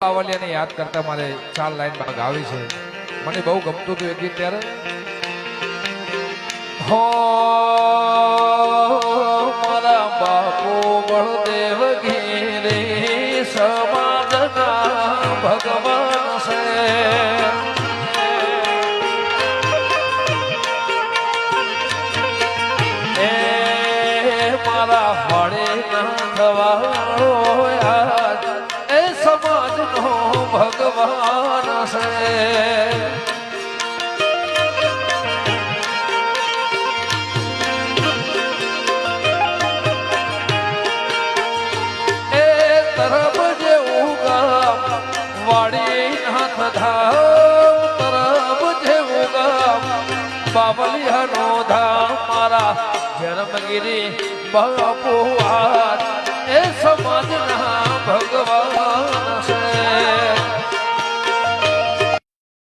બાવલિયાને યાદ કરતા મારે ચાર લાઈન ભાગ આવી છે. મને બહુ ગમતું હતું એક ગીત ત્યારે. હો, મારા બાપુ બળદેવ ઘેરે સમાજના ભગવાન છે. એ મારા મળે ના એ સમાજનો ભગવાન છે. એ નાથ ધામ મારા જન્મગીરી બાપુ આ